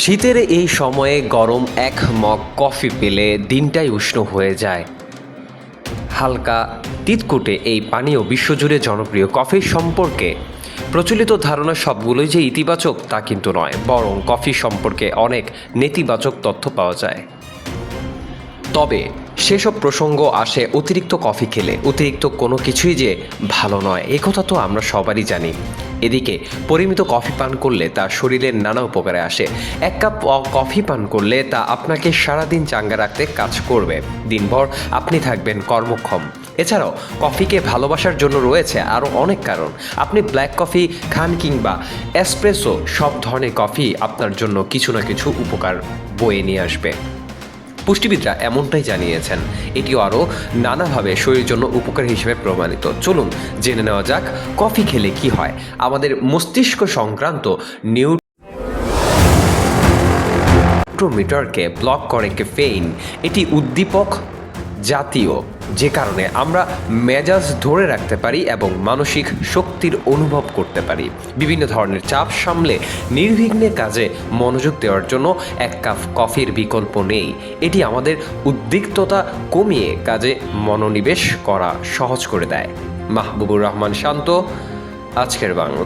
শীতের এই সময়ে গরম এক মগ কফি পেলে দিনটাই উষ্ণ হয়ে যায়। হালকা তিতকুটে এই পানীয় বিশ্বজুড়ে জনপ্রিয় কফি সম্পর্কে প্রচলিত ধারণা সবগুলোই যে ইতিবাচক তা কিন্তু নয়, বরং কফি সম্পর্কে অনেক নেতিবাচক তথ্য পাওয়া যায়। তবে সেসব প্রসঙ্গ আসে অতিরিক্ত কফি খেলে। অতিরিক্ত কোনো কিছুই যে ভালো নয় একথা তো আমরা সবারই জানি। এদিকে পরিমিত কফি পান করলে তা শরীরের নানা উপকারে আসে। এক কাপ কফি পান করলে তা আপনাকে সারাদিন চাঙ্গা রাখতে কাজ করবে। দিনভর আপনি থাকবেন কর্মক্ষম। এছাড়াও কফিকে ভালোবাসার জন্য রয়েছে আরও অনেক কারণ। আপনি ব্ল্যাক কফি খান কিংবা এসপ্রেসো সব ধরনের কফি আপনার জন্য কিছু না কিছু উপকার বয়ে নিয়ে আসবে। পুষ্টিবিদরা এমনটাই জানিয়েছেন। এটিও আরও নানাভাবে শরীরের জন্য উপকার হিসেবে প্রমাণিত। চলুন জেনে নেওয়া যাক, কফি খেলে কি হয়? আমাদের মস্তিষ্ক সংক্রান্ত নিউ নিউট্রোমিটারকে ব্লক করে কেফেইন এটি উদ্দীপক জাতীয় যে কারণে আমরা মেজাজ ধরে রাখতে পারি এবং মানসিক শক্তির অনুভব করতে পারি। বিভিন্ন ধরনের চাপ সামলে নির্বিঘ্নে কাজে মনোযোগ দেওয়ার জন্য এক কাপ কফির বিকল্প নেই। এটি আমাদের উদ্বিগ্নতা কমিয়ে কাজে মনোনিবেশ করা সহজ করে দেয়। মাহবুবুর রহমান শান্ত, আজকের বাংলা।